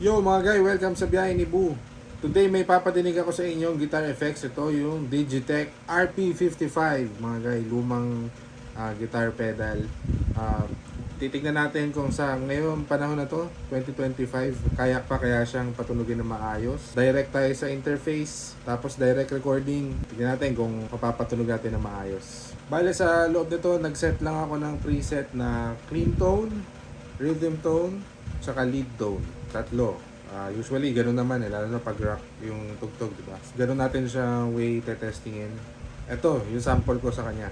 Yo mga guy, welcome sa biyahe ni Boo. Today may papadinig ako sa inyong guitar effects. Ito yung Digitech RP55 mga guy, lumang ah, guitar pedal. Ah, titignan natin kung sa ngayong panahon na to, 2025, kaya pa kaya siyang patunugin na maayos. Direct tayo sa interface, tapos direct recording. Tignan natin kung mapapatunog natin na maayos. Bale sa loob nito, nag-set lang ako ng preset na clean tone, rhythm tone, tsaka lead tone. Tatlo. Ah, usually, ganun naman eh, lalo na pag rock yung tugtog, di ba? Ganun natin siya way testingin. Ito, yung sample ko sa kanya.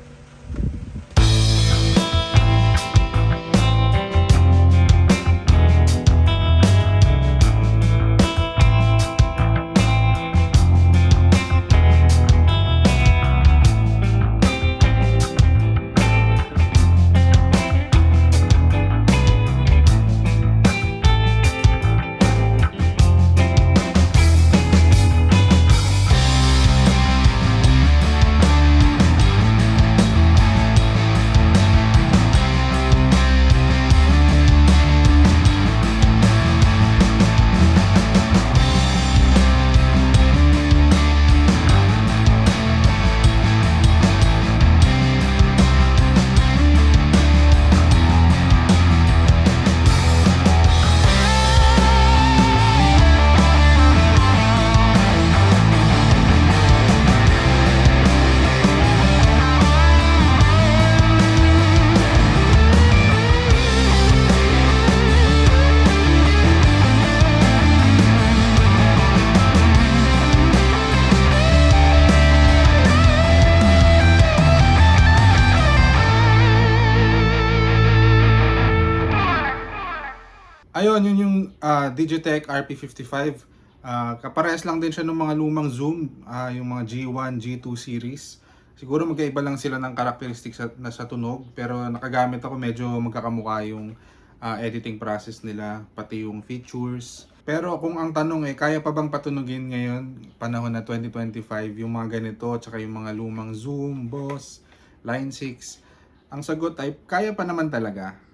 Ayun, yun yung ah, Digitech RP55. Ah, kaparehas lang din siya ng mga lumang Zoom, ah, yung mga G1, G2 series. Siguro magkaiba lang sila ng characteristics sa, na sa tunog, pero nakagamit ako medyo magkakamukha yung ah, editing process nila, pati yung features. Pero kung ang tanong eh, kaya pa bang patunugin ngayon, panahon na 2025, yung mga ganito, tsaka yung mga lumang Zoom, Boss, Line 6? Ang sagot ay, kaya pa naman talaga.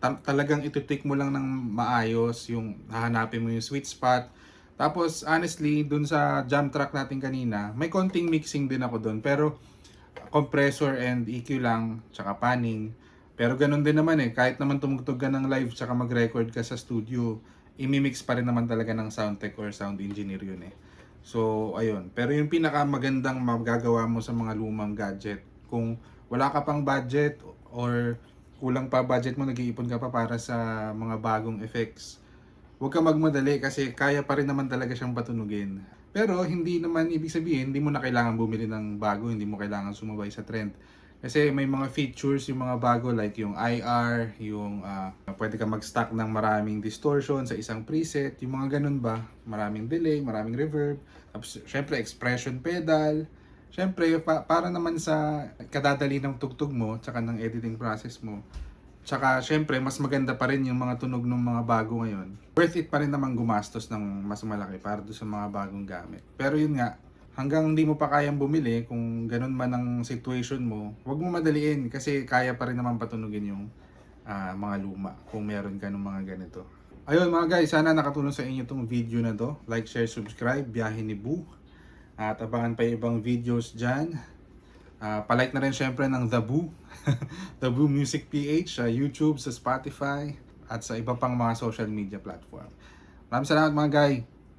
Ta- talagang itutik mo lang ng maayos, yung hahanapin mo yung sweet spot. Tapos, honestly, dun sa jam track natin kanina, may konting mixing din ako dun. Pero, compressor and EQ lang, tsaka panning. Pero ganun din naman eh, kahit naman tumugtog ka ng live tsaka mag-record ka sa studio, imimix pa rin naman talaga ng sound tech or sound engineer yun eh. So, ayun. Pero yung pinakamagandang magagawa mo sa mga lumang gadget, kung wala ka pang budget or kulang pa budget mo, nag-iipon ka pa para sa mga bagong effects, huwag ka magmadali kasi kaya pa rin naman talaga siyang patunugin. Pero hindi naman ibig sabihin, hindi mo na kailangan bumili ng bago, hindi mo kailangan sumabay sa trend. Kasi may mga features yung mga bago like yung IR, yung ah, pwede ka mag-stack ng maraming distortion sa isang preset, yung mga ganun ba, maraming delay, maraming reverb, tapos syempre expression pedal, syempre pa- para naman sa kadadali ng tugtog mo, tsaka ng editing process mo, Tsaka, syempre, mas maganda pa rin yung mga tunog ng mga bago ngayon. Worth it pa rin naman gumastos ng mas malaki para doon sa mga bagong gamit. Pero yun nga, hanggang hindi mo pa kayang bumili, kung ganun man ang situation mo, huwag mo madaliin kasi kaya pa rin naman patunugin yung ah, mga luma kung meron ka ng mga ganito. Ayun mga guys, sana nakatulong sa inyo itong video na to. Like, share, subscribe, biyahe ni Boo. At abangan pa yung ibang videos dyan. Ah, palike na rin syempre ng The Boo. The Boo Music PH sa YouTube, sa Spotify, at sa iba pang mga social media platform. Maraming salamat mga guy.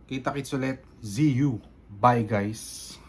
Kita kits ulit. ZU. Bye guys.